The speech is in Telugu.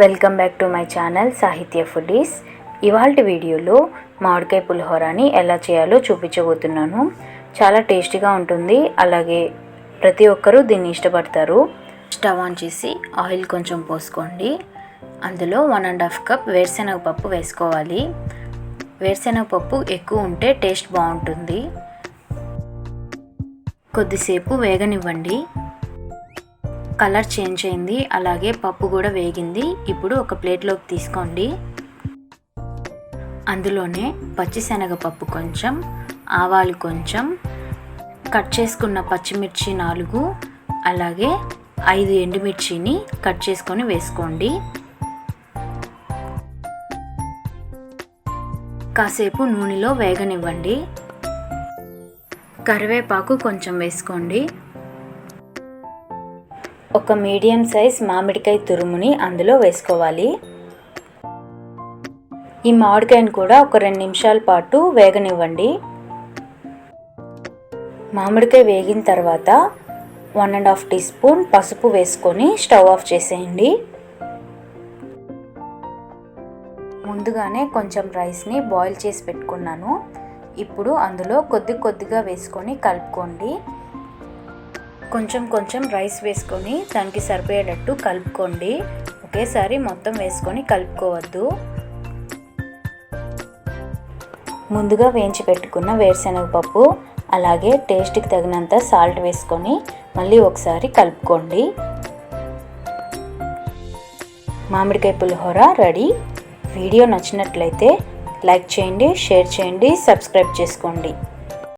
Welcome back to my channel Sahithya foodies. ఇవాళ వీడియోలో మామిడికాయ పులిహోరని ఎలా చేయాలో చూపించబోతున్నాను. చాలా టేస్టీగా ఉంటుంది. అలాగే ప్రతి ఒక్కరూ దీన్ని ఇష్టపడతారు. స్టవ్ ఆన్ చేసి ఆయిల్ కొంచెం పోసుకోండి. అందులో వన్ అండ్ హాఫ్ కప్ వేరుశెనగ పప్పు వేసుకోవాలి. వేరుశెనగ పప్పు ఎక్కువ ఉంటే టేస్ట్ బాగుంటుంది. కొద్దిసేపు వేగనివ్వండి. కలర్ చేంజ్ అయింది. అలాగే పప్పు కూడా వేగింది. ఇప్పుడు ఒక ప్లేట్లోకి తీసుకోండి. అందులోనే పచ్చిశనగపప్పు కొంచెం ఆవాలు కొంచెం కట్ చేసుకున్న పచ్చిమిర్చి నాలుగు అలాగే ఐదు ఎండుమిర్చిని కట్ చేసుకొని వేసుకోండి. కాసేపు నూనెలో వేగనివ్వండి. కరివేపాకు కొంచెం వేసుకోండి. ఒక మీడియం సైజ్ మామిడికాయ తురుముని అందులో వేసుకోవాలి. ఈ మామిడికాయను కూడా ఒక రెండు నిమిషాల పాటు వేగనివ్వండి. మామిడికాయ వేగిన తర్వాత one and half tea spoon పసుపు వేసుకొని స్టవ్ ఆఫ్ చేసేయండి. ముందుగానే కొంచెం రైస్ని బాయిల్ చేసి పెట్టుకున్నాను. ఇప్పుడు అందులో కొద్ది కొద్దిగా వేసుకొని కలుపుకోండి. కొంచెం కొంచెం రైస్ వేసుకొని దానికి సరిపోయేటట్టు కలుపుకోండి. ఒకేసారి మొత్తం వేసుకొని కలుపుకోవద్దు. ముందుగా వేయించి పెట్టుకున్న వేరుశనగ పప్పు అలాగే టేస్ట్కి తగినంత సాల్ట్ వేసుకొని మళ్ళీ ఒకసారి కలుపుకోండి. మామిడికాయ పులిహోర రెడీ. వీడియో నచ్చినట్లయితే లైక్ చేయండి షేర్ చేయండి సబ్స్క్రైబ్ చేసుకోండి.